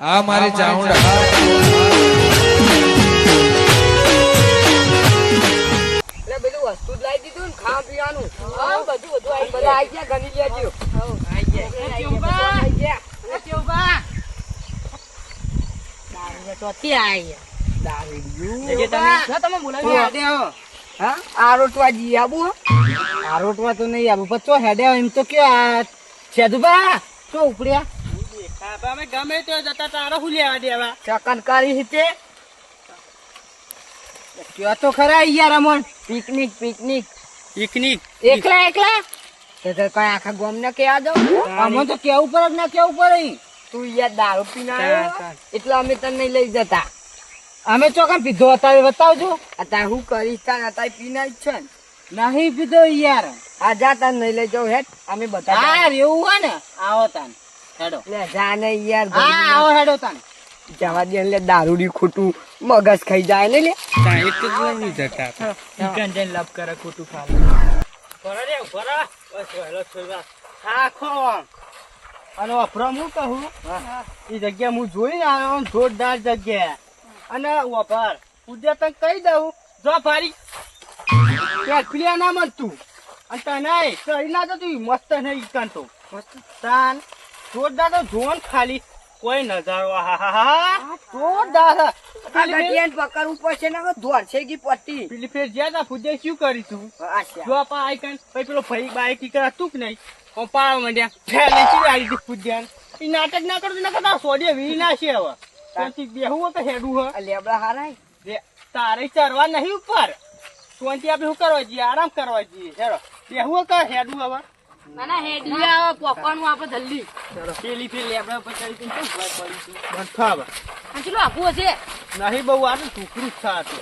આ મારી ચાઉંડા વસ્તુ જ લાવી દીધું ને ખાવા પીવાનું. બધું બધું આવી બધા આવી ગયા ગણી લેજો ગયા. જે આબુ હો? આ રોટવા તો નહીં આવું પણ ચો હેડે એમ તો કયો આ છેદુબા ચો ઉપડ્યા? અમે ગમે તો જતા તારો હું લેવા દેવા? ચકનકારી હિતે. કયો તો ખરા યાર અમન પિકનિક પિકનિક. પિકનિક. એકલા એકલા? તો તો કઈ આખા ગોમ ને કે આ જાવ તો કેવું પડે ના કેવું પડે? તું યાર દારૂ પીના આવ્યો. એટલે અમે તને નહીં લઈ જતા. અમે ચોકન પીધો અત્યારે બતાવજો. અત્યારે હું કરી તાર અત્યારે પીના જ છે ને. નહીં પીધો યાર. આ જા તાન નહીં લઈ જાઉં હેઠ અમે બધા એવું હોય ને. આવો તાન. હેડો. લે જા ને યાર હા આવો હેડો તાન. જવા દે લે દારૂડી ખોટું મગજ ખાઈ જાય ને લે. ચિકન જઈને લપ કરે ખોટું ખાવા. ભરા રે ભરા બસ હેલો છોરા હા ખો અને વપરા હું કહું? એ જગ્યા હું જોઈને આવ્યો જોરદાર જગ્યા. અને વપર ઉદ્યા તને કહી દઉં જો ફારી ત્યાં પ્રિયા ના મળતું. અને તને કહી ના જતું મસ્ત નહીં ઈકન તો તાન જોરદાર તો જોન ખાલી. કોઈ નજારો હા હા હા જોરદાર. ખાલી પકડવું પડશે ને હવે ધોળશે કી પટ્ટી. પેલી ફેર જ્યાં તા ફુજે શું કરીશું. જો આપા પછી પેલો ભાઈ બાઈક કી કરા તું નહીં? હું પાડવા માંડ્યા. ફેલે ચી આવી હતી ફુજ્યાન ઈ નાટક ના કરતો ના કરતા સોડીએ વી ના છે હવે. ત્યાંથી બેહું તો હેડું હ લેબડા હારા રે, તારે ચરવા નહીં ઉપર. ત્યાંથી આપણે શું કરવા જઈએ? આરામ કરવા જઈએ. હેડો. બેહું કર હેડું હવે? પેલી ફેર લેબડા પેલી કેમ ભય પડીશું બંધા હવે નહીં બહુ આ તો ટુકડું જ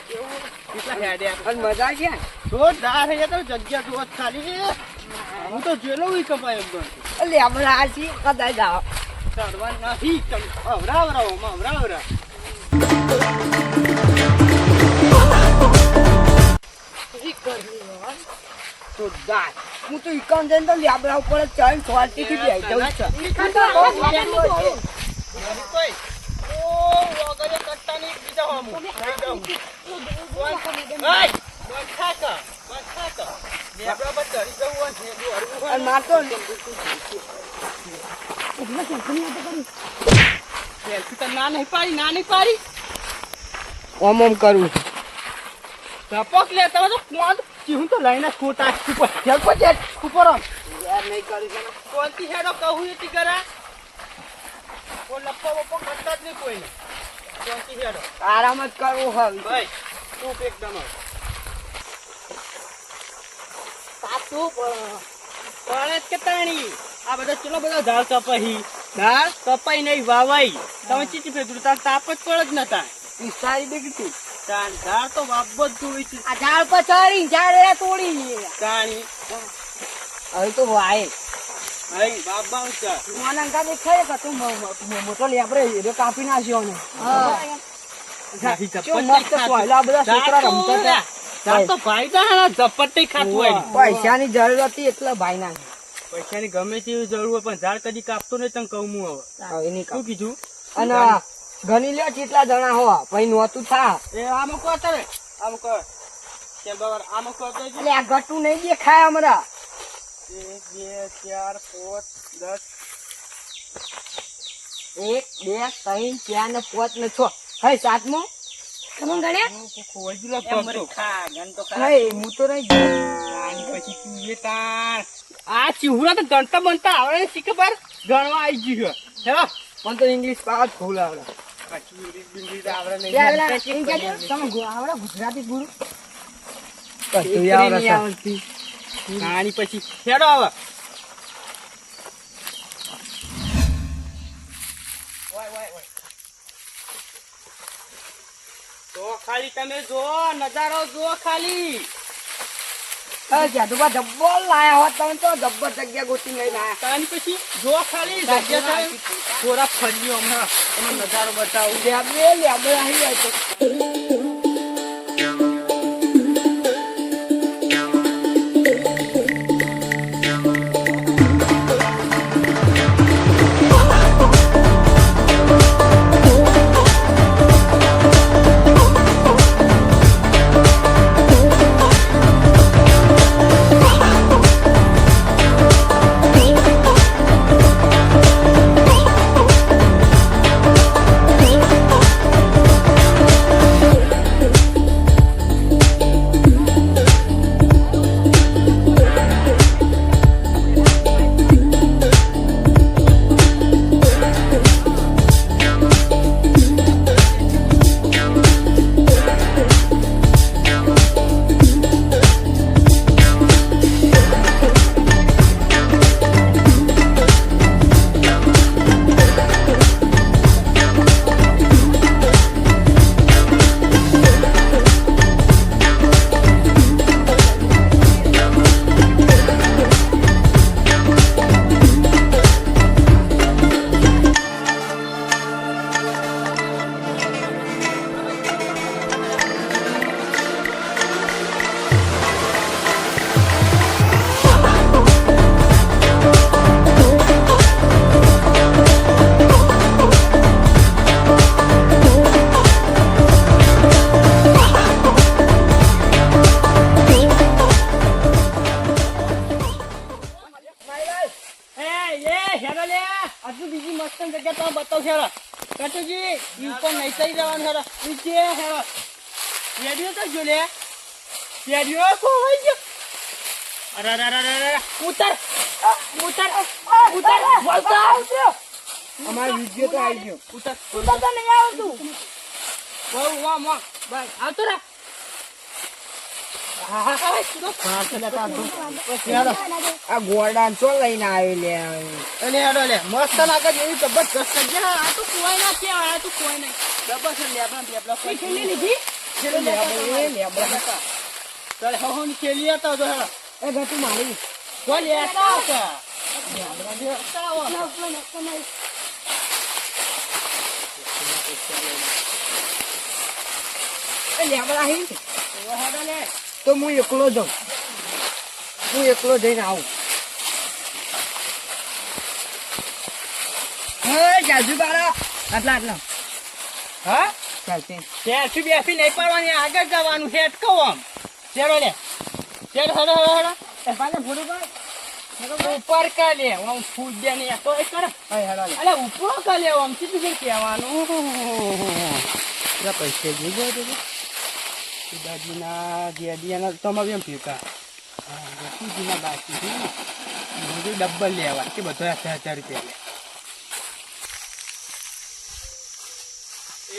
એટલા હેડ્યા અને મજા આવી ગયા જોરદાર હે તો જગ્યા જોત ખાલી હું તો જેલો ઈ કપાય એમ ગણતો. આ લેબડા આ છી કદાચ જાઓ. ચડવા નહીં ચડ. અવરાવરાવ અવરાવરા તો જાય. હું તો ઇકાન જઈને તો લાબડા ઉપર જ ચડીને થી બેસી જાઉં છું. કોઈ. ઓ વગરે કટ્ટા ની નહીં પાડી ના નહીં પાડી. ઓમ ઓમ કરું ધપક લે તમે તો કોણ ચીહું તો લઈને ખોટા ઉપર હેડ પર હેડ ઉપર. યાર નહીં કરું છે ને. કોણથી હેડો કહું એથી કરા? કોઈ લપ્પો બપ્પો કરતા જ નહીં કોઈને. કોણથી હેડો? આરામ જ કરવું હવે ભાઈ તું એકદમ જ. પણ. કે તાણી આ બધા ચલો બધા ઝાડ કપાઈ ઝાડ કપાઈ નહીં વાવાઈ. તમે ચીચી ફેંકડું તાર તાપ જ પડે જ નતા પિસ્તાળી ડિગ્રી તાણ ઝાડ તો વાપવો જ જોઈ છે આ ઝાડ પર ચડી ઝાડ એ તોડી તાણી. હવે તો વાય. અહીં બાબા છે મને અંકા દેખાય કે તું મો- મો- મોટો લેબડે કાપી નાખ્યો ને. પૈસાની જરૂર હતી એટલે ભાઈ ના. પૈસાની ગમે તેવી જરૂર હોય પણ ઝાડ કદી કાપતો નહીં તને કહું હું હવે. હવે શું કીધું? અને ગણી લે કેટલા જણા હો. પછી નહોતું થા. એ આમ કો તને આમ કો કે બરાબર આમ કહો તો એટલે આ ગટું નહીં દેખાય હમણાં એક બે ચાર પાંચ દસ. એક બે ત્રણ ચાર ને પાંચ ને છ. હે સાતમો? તમે ગણ્યા? હે હું તો નહીં આ ચીહુરા તો ગણતા બનતા આવડે ને શીખે પર. ગણવા આવી ગયું છે. હેલો. પણ તો ઇંગ્લિશ પાવ ભૂલ આવડે. ગુજરાતી પછી ખેડો આવે તો ખાલી તમે જો નજારો જો ખાલી. જાદુભા જબ્બર લાયા હોત તમે તો જબ્બર જગ્યા ગોતી નહીં લાયા તાની પછી જો ખાલી જગ્યા થાય થોડા ફર્યો હમણાં તમે નજારો બતાવું. લેબડે લે આવી જાય તો. ઈ ઉપર નહીં થઈ જવાનું હેરો નીચે હેરો રેડિયો તો જો લે રેડિયો ખોવાઈ ગયો અરે અરે અરે અરે ઉતર. ઉતર. ઉતર. ઉતર અમારો વીડિયો તો આવી ગયો. ઉતર. ઉતરતો નહીં આવતું બહુ વાહ વાહ બસ. આવતો રે હા હા હા તો પાછળ લેતા આવતો. બસ હેરો આ ગોળડાન ચો આવ્યો લે અને હેડો મસ્ત લાગે છે એવી જબરજસ્ત જગ્યા આ તો ના કહેવાય આ તો નહીં કોઈ છેલ્લી લીધી છેલ્લે લેબડા લેબડા ચાલ હો હો ખેલી હતા તો હેડો એ ગટુ મારી તો લેતા આવતા લેબડા લેતા આવો. નવસો નવસો એ લેબડા હી તો હેડો લે તો હું એકલો જાઉં હું એકલો જઈને આવું. હે જાજુ બારા. આટલા આટલા. હા? ત્યાંથી બેસી નહીં પડવાની આગળ જવાનું છે કહો આમ. ચેડો લે. ચેડ હેડો હેડો હેડો. એ પાછા ફોટો પાડ ઉપર કા લે. આમ ફૂટ દે ને તો એ કર. હા અલે ઉપર કા લે આમ. સીધું પેલા પૈસા જોઈ તો દાદીના દિયાદીયાના તમારે એમ પીકા ગટુજીના બાકી છે બધું ડબ્બલ લેવા કે બધો હજાર હજાર રૂપિયા લે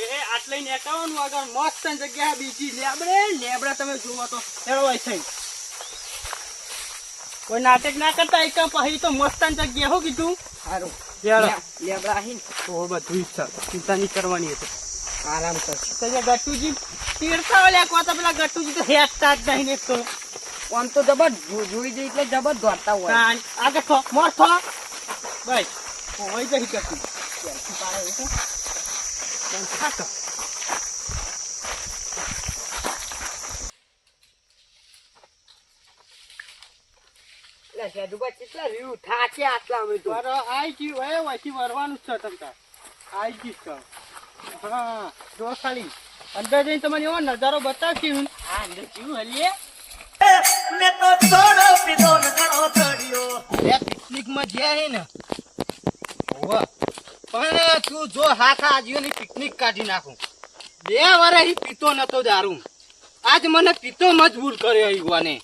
એ આટલે નેકાવાનું આગળ મસ્ત જગ્યા બીજી લેબડે લેબડા તમે જુઓ તો હોય છે કોઈ નાટક ના કરતા એક પછી તો મસ્ત જગ્યા હો કીધું સારું લેબડા હી તો બધું છે ચિંતા નહીં કરવાની હતી આરામ કરશે તો જે ગટુજી પીરતા ઓલ્યા કો તો પેલા ગટુજી તો હેઠતા જ નહીં ને તો. આમ તો જબર જોઈ જઈ એટલે જબર દોડતા હોય. આ આગળ થો મોર થો. બસ હોય જઈ કેટલા વ્યૂ થાકે આટલા અમે તો. આઈ ગયું હવે વચ્ચે વરવાનું છે તમતા આઈ ગયું છે. હા જો ખાલી અંદર જઈને તમને એવો નજારો બતાવશું હું. હા અંદર હલીએ? બે પિકનિકમાં ગયા હે ને? હોવે. પણ તું જો હાથા આજીઓની પિકનિક કાઢી નાખું. બે વર્ષ પીતો નતો દારૂ. આજ મને પીતો મજબૂર કર્યો યુવાને.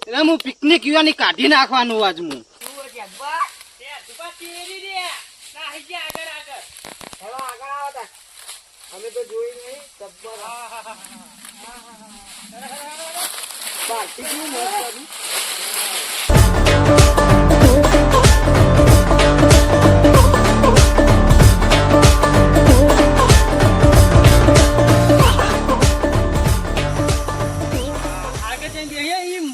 એટલે હું પિકનિક યુવાની કાઢી નાખવાનું આજ હું. આગળ. આવો તા અમે તો જોઈ નહીં જબ્બર. બાકી કેવું મસ્ત હતું. આગળ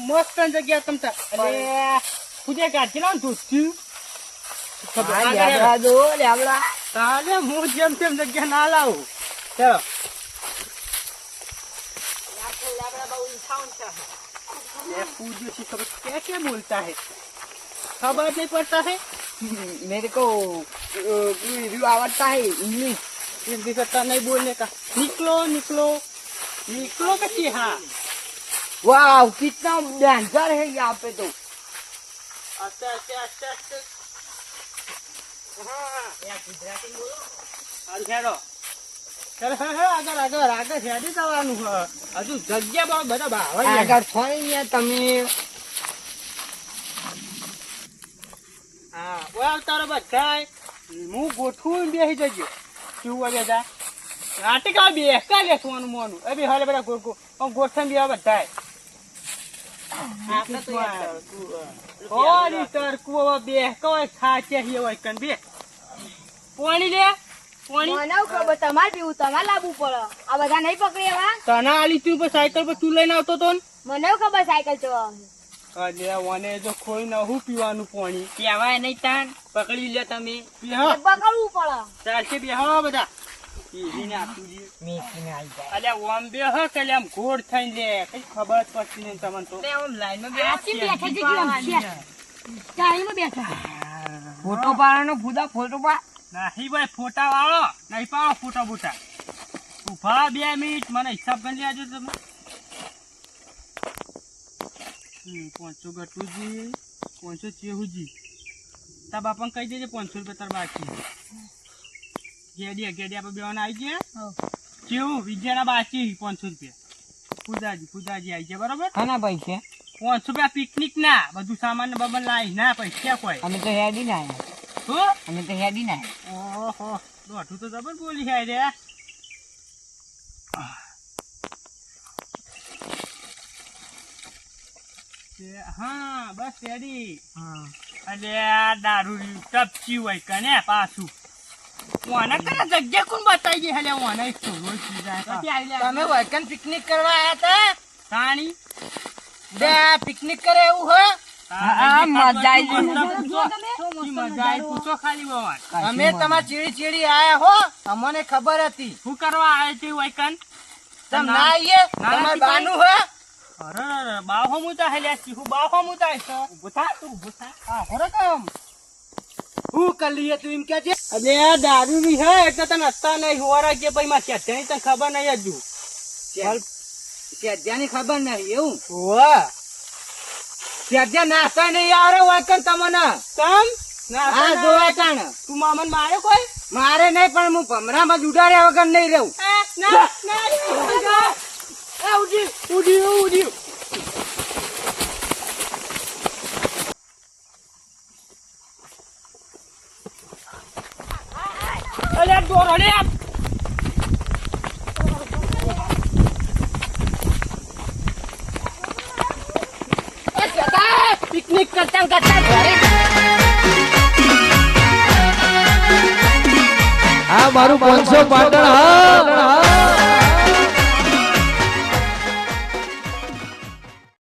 મસ્ત જગ્યા તમતા અને પૂજે કાઢી લાવ ધોસ્યું હા, લેબડા જો લેબડા તાલે હું જેમ તેમ જગ્યા ના લાવું ચાલો ये पूजो सी खबर क्या क्या बोलता है खबर नहीं पड़ता है मेरे को रिव्यू आवड़ता है इंग्लिश हिंदी करता नहीं बोलने का निकलो निकलो निकलो कच्ची हाँ वाह कितना डेंजर है यहाँ पे तो अच्छा अच्छा अच्छा अच्छा હજુ જગ્યા બધા આગળ થોડી તમે હા ગોઠવું બેસી જજો કેવું હોય બેટા નાટિકા બે લેસવાનું મોનું એ બી હાલે બધા ગોઠવું ગોઠણ બી બધાય ઓરી તરકુ બે કવાય ખાચે હી હોય કન બે. પોણી લે પોણી. મને ખબર? તમારે પીવું તમારે લાવવું પડે. આ બધા નહીં પકડી એવા? તના આલી તું પર સાયકલ પર તું લઈને આવતો તો ને? મને ખબર સાયકલ ચલાવવાની અલે ઓને જો કોઈ ન હું પીવાનું પોણી? કહેવાય નહીં તાન. પકડી લે તમે. પકડવું પડે. ચાલશે બેહો બધા. પીવીને આપી દઈએ મેકીને આવી જાય. અલ્યા ઓમ બે હ કે આમ ઘોડ થઈને લે. કઈ ખબર જ પડતી નહીં તમને તો. આમ લાઈનમાં આથી બેઠા છે કેમ છે. ચાળીમાં બેઠા. ફોટો પાડવાનો ફૂદા ફોટો પાડ નહીં ભાઈ ફોટા વાળો. નહીં પાડો ફોટા બોટા. ઊભા બે મિનિટ. મને હિસાબ કરી લેજો તમે. હમ, પાંચસો ગટુજી પાંચસો ચેહુજી. તાર બાપાને કહી દેજે પાંચસો રૂપિયા તાર બાકી. ગેડિયા ગેડિયા પર બેવાના આવી ગયા. કેવું? વિજયાના બાકી પાંચસો રૂપિયા. પૂજાજી પૂજાજી આવી ગયા બરોબર? ખાના પૈસા પાંચસો રૂપિયા પિકનિક ના. બધું સામાન ને બબન લાવી ના પૈસા કોઈ. અમે તો હેડી ના આયા. અમે તો હેડી ના ઓહો. દોઢું તો જબર બોલી છે રે. હા બસ રેડી અરે આ દારૂ ટપચી હોય કને પાછું. ઓને કરે જગ્યા કોણ બતાવી દે હલે ઓને તમે વૈકન પિકનિક કરવા આયા હતા તાણી બે પિકનિક કરે એવું હો? હા, મજા આઈ ગઈ. મજા આવી? પૂછો ખાલી બવાન અમે તમાર ચીડી ચીડી આયા હો? અમને ખબર હતી. શું કરવા આવ્યા છે વૈકન તમ ના આઈએ? ના, તમાર બાનું હો? અરે બાહો મુતા હેલ્યા છી હું બાહો મુતા છે ઊભો તું ઊભો હા આ કામ હું કરી લઈએ તું એમ કે છે? અરે આ દારૂ ની હે એટલે તને હસતા નહીં હોરા કે ભાઈ માં ક્યાં તને ખબર નહીં હજુ. ત્યાંની ખબર નહીં એવું? વાહ ત્યાં નાસ્તા નહીં આવે વૈકન તમને. તમ ના હા જોવા કાણ તું મામન મારે કોઈ? મારે નહીં પણ હું ભમરામાં જ ઉડાડ્યા વગર નહીં રહું. ઉડી ઉડી ઉડી. અરે દોરો લે પિકનિક કરતા કરતા ઘરે. હા મારું પાંચસો પાટણ હા.